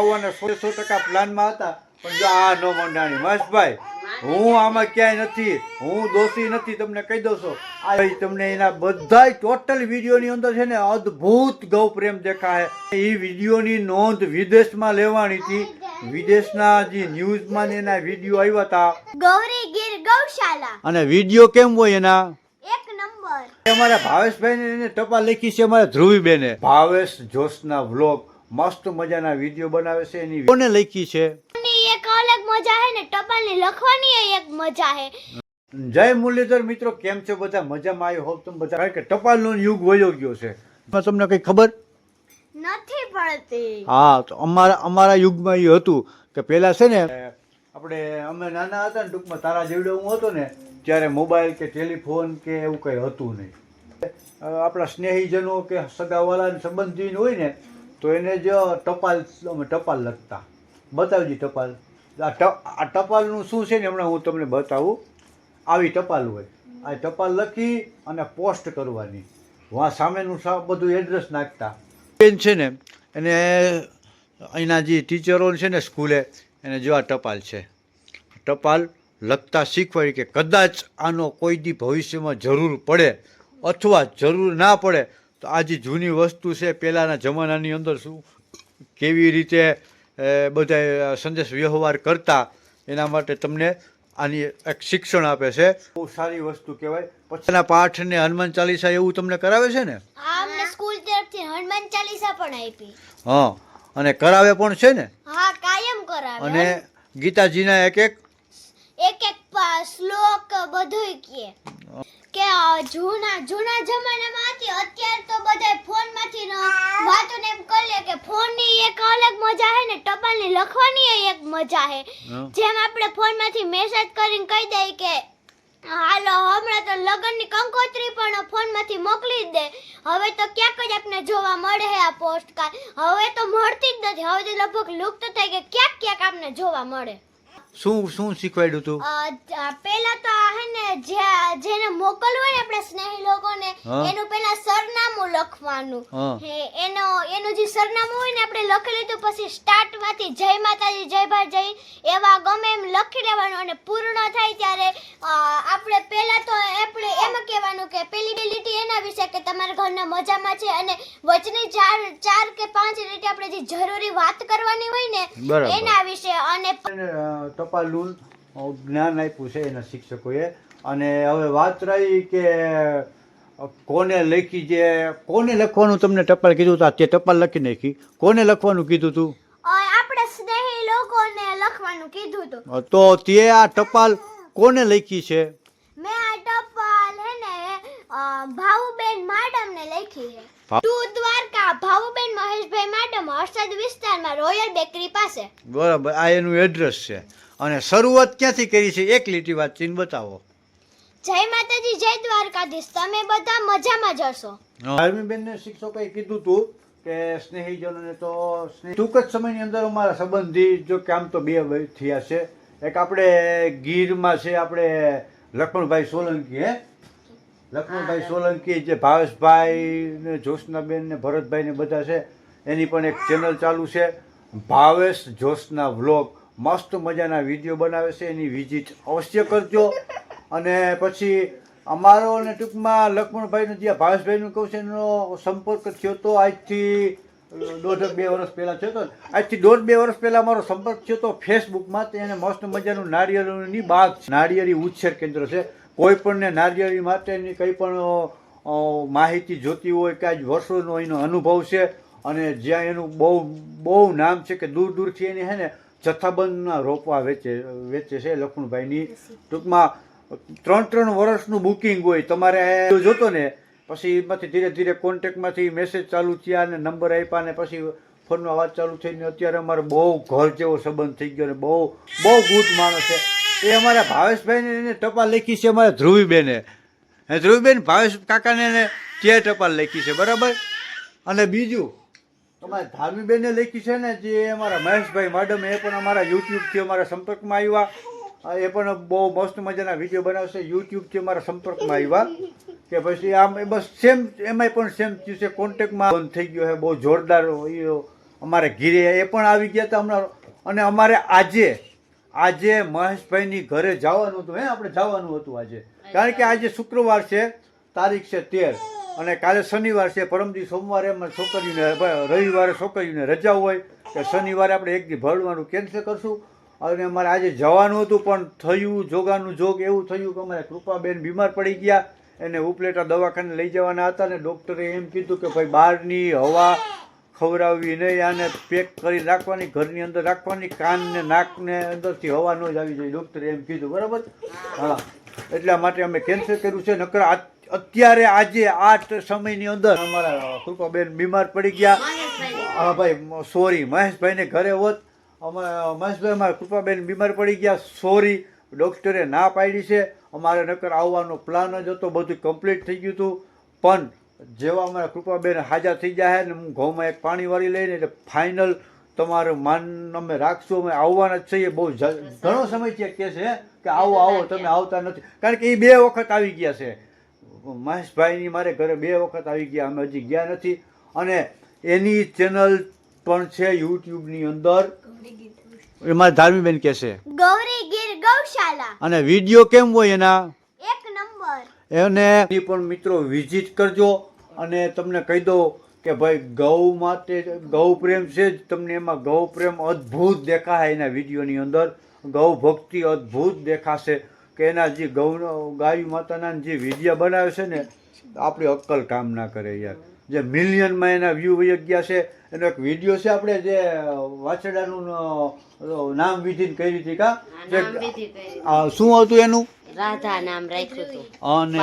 આવવાના સો સો ટકા પ્લાનમાં હતા. પણ જો આ નો મંડાણી. મહેશભાઈ હું આમાં ક્યાંય નથી. હું દોષી નથી તમને કહી દઉં છું. આ તમને એના બધાય ટોટલ વિડીયોની અંદર છે ને અદ્ભુત ગૌ પ્રેમ દેખાય. એ વિડીયોની નોંધ વિદેશમાં લેવાની હતી. વિદેશના જે ન્યૂઝમાં એના વીડિયો આવ્યા હતા. ગૌરી ગીર ગૌશાલા. અને વીડિયો કેમ હોય એના? એક નંબર. અમારા ભાવેશભાઈ ને એને ટપાલ લખી છે અમારા ધ્રુવીબેને. ભાવેશ જોશના વ્લોગ મસ્ત મજાના વીડિયો બનાવે છે એની કોને લખી છે? એક અલગ મજા હે ને ટપાલની લખવાની એક મજા હે જય મુરલીધર મિત્રો કેમ છો બધા? મજામાં આવ્યો હોપ તમે બધા. કે ટપાલનો યુગ વયો ગયો છે. તમને કઈ ખબર? નથી પડતી. હા તો અમારા અમારા યુગમાં એ હતું કે પહેલા છે ને આપણે અમે નાના હતા ને ટૂંકમાં તારા જેવડો હું હતો ને ત્યારે મોબાઈલ કે ટેલિફોન કે એવું કંઈ હતું નહીં. આપણા સ્નેહીજનો કે સગાવાલા સંબંધી હોય ને તો એને જ ટપાલ ટપાલ લખતા. બતાવજી ટપાલ. આ ટપાલનું શું છે ને હમણાં હું તમને બતાવું. આવી ટપાલ હોય. આ ટપાલ લખી અને પોસ્ટ કરવાની. વાં સામેનું સા, બધું એડ્રેસ નાખતા. બેન છે ને, એને અહીંના જે ટીચરો છે ને સ્કૂલે, એને જો આ ટપાલ છે. ટપાલ લખતા શીખવાડી કે કદાચ આનો કોઈ દી ભવિષ્યમાં જરૂર પડે અથવા જરૂર ના પડે તો આ જે જૂની વસ્તુ છે પહેલાંના જમાનાની અંદર શું કેવી રીતે બધા સંદેશ વ્યવહાર કરતા એના માટે તમને આની એક શિક્ષણ આપે છે. બહુ સારી વસ્તુ કહેવાય. પછીના પાઠ ને હનુમાન ચાલીસા એવું તમને કરાવે છે ને? સ્કૂલ તરફથી હનુમાન ચાલીસા પણ આપી. હા અને કરાવે પણ છે ને? હા કાયમ કરાવે. અને ગીતાજીના એક એક? એક એક શ્લોક બધું કહે. કે જૂના જૂના જમાનામાં હતી. અત્યારે તો બધા ફોનમાંથી વાતો ને એમ કરી લે કે ફોનની એક અલગ મજા હે ને ટપાલની લખવાની એક મજા હે. જેમ આપણે ફોનમાંથી મેસેજ કરીને કહી દઈએ કે હાલો હમણાં તો લગ્નની કંકોત્રી પણ ફોનમાંથી મોકલી દે. હવે તો ક્યાંક જ આપણે જોવા મળે આ પોસ્ટ કાર્ડ હવે તો મળતી જ નથી. હવે તો લગભગ લુપ્ત થઈ ગઈ. ક્યાંક ક્યાંક આપણે જોવા મળે. શું શું શીખવાડ્યું તું? પેલા તો આ હે ને જે- જેને મોકલવું ને આપણે સ્નેહી લોકોને એનું પેલા સરનામું લખવાનું. એનો એનું જે સરનામું હોય ને આપણે લખી લીધું પછી સ્ટાર્ટમાંથી જય માતાજી જય ભાઈ જય એવા ગમે એમ લખી લેવાનું અને પૂર્ણ થાય ત્યારે આપણે પેલા તો આપણે એમ કહેવાનું કે પેલી બે લીટી એના વિશે કે તમારા ઘરના મજામાં છે અને વચની ચાર ચાર કે પાંચ રીતે આપણે જે જરૂરી વાત કરવાની હોય ને એના વિશે અને અ, જ્ઞાન આપ્યું છે એના શિક્ષકોએ. અને હવે વાત રહી કે કોને લખી જે કોને લખવાનું તમને ટપાલ કીધું હતું? તે ટપાલ લખી નાખી. કોને લખવાનું કીધું તું? અ, આપણે સ્નેહી લોકોને લખવાનું કીધું હતું તો તે આ ટપાલ કોને લખી છે? મેં આ ટપાલ હે ને ભાવુબેન માડમને લખી છે. ટુ દ્વારકા ભાવુબેન મહેશભાઈ મેડમ હર્ષદ વિસ્તારમાં રોયલ બેકરી પાસે. બરાબર આ એનું એડ્રેસ છે. અને શરૂઆત ક્યાંથી કરી છે? એક લીટી વાંચીને બતાવો. જય માતાજી જય દ્વારકાધીશ. તમે બધા મજામાં જશો ધર્મીબેનને શિક્ષકોએ કીધું તું કે સ્નેહીજનોને તો ટૂંક જ સમયની અંદર અમારા સંબંધી જો કે આમ તો બે થયા છે. એક આપણે ગીરમાં છે આપણે લક્ષ્મણભાઈ સોલંકી હે? લક્ષ્મણભાઈ સોલંકી જે ભાવેશભાઈ ને જોશનાબેન ને ભરતભાઈ ને બધા છે. એની પણ એક ચેનલ ચાલુ છે. ભાવેશ જોશના વ્લોગ મસ્ત મજાના વીડિયો બનાવે છે. એની વિઝિટ અવશ્ય કરજો. અને પછી અમારો અને ટૂંકમાં લક્ષ્મણભાઈનો જે ભાવેશભાઈનું કહું છે એનો સંપર્ક થયો તો આજથી દોઢ બે વર્ષ પહેલાં થયો હતો આજથી દોઢ બે વર્ષ પહેલાં અમારો સંપર્ક થયો તો ફેસબુકમાં તો એને મસ્ત મજાનું નાળિયેરની બાગ નાળિયેરી ઉછેર કેન્દ્ર છે. કોઈ પણને નારિયેળી માટેની કંઈ પણ માહિતી જોતી હોય કે આજ વર્ષોનો એનો અનુભવ છે અને જ્યાં એનું બહુ બહુ નામ છે કે દૂર દૂરથી એની હે ને જથ્થાબંધના રોપવા વેચે વેચે છે લખુણભાઈની ટૂંકમાં ત્રણ ત્રણ વર્ષનું બુકિંગ હોય. તમારે જોતો ને પછી એમાંથી ધીરે ધીરે કોન્ટેક્ટમાંથી મેસેજ ચાલુ થયા અને નંબર આપ્યા ને પછી ફોનમાં વાત ચાલુ થઈને અત્યારે અમારે બહુ ઘર જેવો સંબંધ થઈ ગયો ને બહુ બહુ ગુટ માણસ છે. એ અમારા ભાવેશભાઈને એને ટપાલ લખી છે, અમારા ધ્રુવીબેને. હે ધ્રુવીબેન ભાવેશ કાકાને એને તે ટપાલ લખી છે, બરાબર? અને બીજું અમારા ધાર્મીબેને લખી છે ને, જે અમારા મહેશભાઈ મેડમ એ પણ અમારા યુટ્યુબથી અમારા સંપર્કમાં આવ્યા. એ પણ બહુ મસ્ત મજાના વીડિયો બનાવશે, યુટ્યુબથી અમારા સંપર્કમાં આવ્યા. કે પછી આમ એ બસ સેમ એમાંય પણ સેમ થયું છે કોન્ટેક્ટમાં બંધ થઈ ગયો છે, બહુ જોરદાર અમારે ઘીરે એ પણ આવી ગયા હતા હમણાં. અને અમારે આજે આજે મહેશભાઈની ઘરે જવાનું હતું, હે? આપણે જવાનું હતું આજે. કારણ કે આજે શુક્રવાર છે, તારીખ છે તેર. અને કાલે શનિવાર છે પરમદી સોમવારે અમારે છોકરીઓને રવિવારે છોકરીઓને રજા હોય કે શનિવારે આપણે એક દી ભરવાનું કેન્સલ કરશું. અને અમારે આજે જવાનું હતું, પણ થયું, જોગાનું જોગ એવું થયું કે અમારે કૃપાબેન બીમાર પડી ગયા. એને ઉપલેટા દવાખાને લઈ જવાના હતા ને ડૉક્ટરે એમ કીધું કે ભાઈ બહારની હવા ખવડાવવી નહીં આને પેક કરી રાખવાની, ઘરની અંદર રાખવાની, કાન ને નાક ને અંદરથી હવા ન જ આવી જાય ડૉક્ટરે એમ કીધું, બરાબર? હા. એટલા માટે અમે કેન્સલ કર્યું છે, નકર અત્યારે આજે આ સમયની અંદર અમારા કૃપાબેન બીમાર પડી ગયા. હા ભાઈ સોરી મહેશભાઈને ઘરે હોત, અમારા, મહેશભાઈ અમારા કૃપાબેન બીમાર પડી ગયા સોરી ડૉક્ટરે ના પાડી છે. અમારે નકર આવવાનો પ્લાન જ હતો, બધું કમ્પ્લીટ થઈ ગયું હતું. પણ જેવા અમારા કૃપાબેન હાજર થઈ જાય ને હું ઘઉંમાં એક પાણી વાળી લઈને એટલે ફાઇનલ તમારું માન અમે રાખશું અમે આવવાના જ છીએ. બહુ ઘણો સમય છે કે છે કે આવો આવો તમે આવતા નથી. કારણ કે એ બે વખત આવી ગયા છે. મહેશભાઈની મારે ઘરે બે વખત આવી ગયા અમે હજી ગયા નથી. અને એની ચેનલ પણ છે યુટ્યુબની અંદર. એ મારા ધાર્મીબેન કહે છે. ગૌરી ગીર ગૌશાલા અને વીડિયો કેમ હોય એના? એને એ પણ મિત્રો વિઝિટ કરજો અને તમને કહી દઉં કે ભાઈ ગૌ માટે ગૌ પ્રેમ છે જ તમને એમાં ગૌ પ્રેમ અદ્ભુત દેખાય એના વિડીયોની અંદર. ગૌ ભક્તિ અદ્ભુત દેખાશે કે એના જે ગૌ ગાય માતાના જે વિડીયા બનાવે છે ને આપણી અક્કલ કામ ના કરે યાર. જે મિલિયનમાં એના વ્યૂ વહી ગયા છે. એનો એક વીડિયો છે આપણે જે વાછડાનું નામ વિધિન કરી હતી કા? શું હતું એનું? રાધા નામ રાખ્યું હતું. અને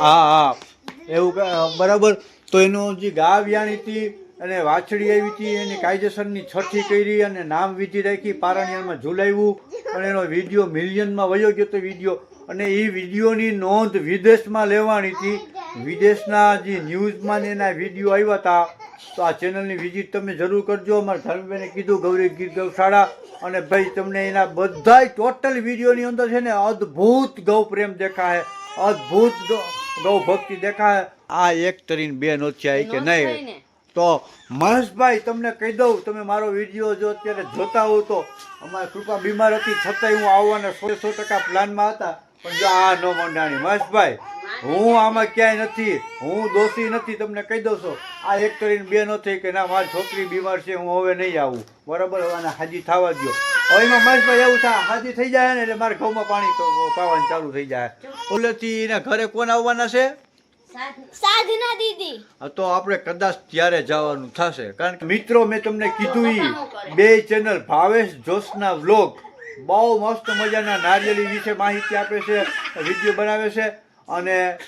હા હા. એવું બરાબર. તો એનું જે ગા વ્યાણી હતી અને વાછડી આવી હતી એની કાયદેસરની છઠ્ઠી કરી અને નામ વિધિ રાખી પારણિયામાં ઝુલાવ્યું અને એનો વીડિયો મિલિયનમાં વયો ગયો તો વીડિયો. અને એ વિડીયોની નોંધ વિદેશમાં લેવાની હતી. વિદેશના જે ન્યૂઝમાં એના વીડિયો આવ્યા હતા. તો આ ચેનલની વિઝિટ તમે જરૂર કરજો. અમારા ધર્મબેને કીધું ગૌરી ગીર ગૌશાળા. અને ભાઈ તમને એના બધાય ટોટલ વિડીયોની અંદર છે ને અદ્ભુત ગૌ પ્રેમ દેખાય. અદ્ભુત ગૌ- ભક્તિ દેખાય. આ એક તરીને બે આવી કે નહીં? તો મહેશભાઈ તમને કહી દઉં તમે મારો વીડિયો જો અત્યારે જોતા હો તો અમારી કૃપા બીમાર હતી. છતાંય હું આવવાના સો સો ટકા પ્લાનમાં હતા. પણ જો આ ન મંડાણી. મહેશભાઈ હું આમાં ક્યાંય નથી. હું દોષી નથી તમને કહી દઉં છું. આ એક કરીને બે નો થઈ કે ના મારી છોકરી બીમાર છે હું હવે નહીં આવું. બરાબર હવે હાજી થવા દો હવે એમાં મહેશભાઈ એવું થાય હાજી થઈ જાય ને એટલે મારે ઘઉંમાં પાણી તો પાવાનું ચાલુ થઈ જાય. ઓલેથી એના ઘરે કોણ આવવાના છે? સાધના દીદી. તો આપણે કદાચ ત્યારે જવાનું થશે. કારણ કે મિત્રો મેં તમને કીધું બે ચેનલ ભાવેશ જોશના વ્લોગ. બહુ મસ્ત મજાના નારિયેળી વિશે માહિતી આપે છે વીડિયો બનાવે છે. અને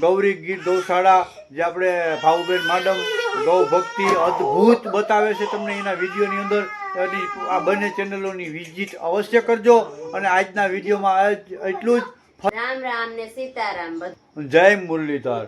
ગૌરી ગીર ગૌશાળા જે આપણે ભાવુબેન માડમ ગૌ ભક્તિ અદ્ભુત બતાવે છે તમને એના વિડીયોની અંદર. એની આ બંને ચેનલોની વિઝિટ અવશ્ય કરજો અને આજના વિડીયોમાં એટલું જ- રામ રામ ને સીતારામ. જય મુરલીધર.